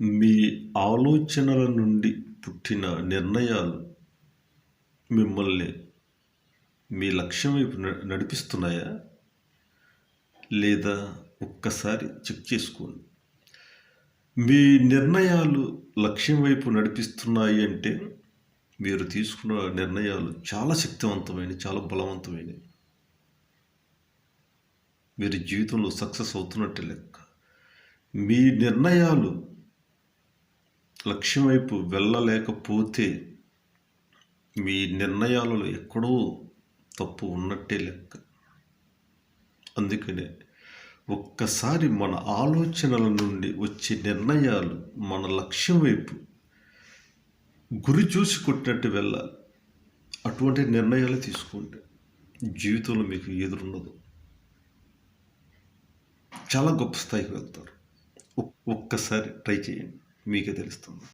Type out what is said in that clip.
మీ ఆలోచనల నుండి పుట్టిన నిర్ణయాలు మిమ్మల్ని మీ లక్ష్యం వైపు నడిపిస్తున్నాయా? లేదా ఒక్కసారి చెక్ చేసుకోండి. మీ నిర్ణయాలు లక్ష్యం వైపు నడిపిస్తున్నాయి అంటే మీరు తీసుకున్న నిర్ణయాలు చాలా శక్తివంతమైనవి చాలా బలవంతమైనవి. మీరు జీవితంలో సక్సెస్ అవుతున్నట్టే లెక్క. మీ నిర్ణయాలు లక్ష్యం వైపు వెళ్ళలేకపోతే మీ నిర్ణయాలలో ఎక్కడో తప్పు ఉన్నట్టే లెక్క. అందుకనే ఒక్కసారి మన ఆలోచనల నుండి వచ్చే నిర్ణయాలు మన లక్ష్యం వైపు గురి చూసి కొట్టినట్టు వెళ్ళాలి. అటువంటి నిర్ణయాలు తీసుకోండి. జీవితంలో మీకు ఎదురున్నదు చాలా గొప్ప స్థాయికి వెళ్తారు. ఒక్కసారి ట్రై చేయండి. మీకే తెలుస్తుంది.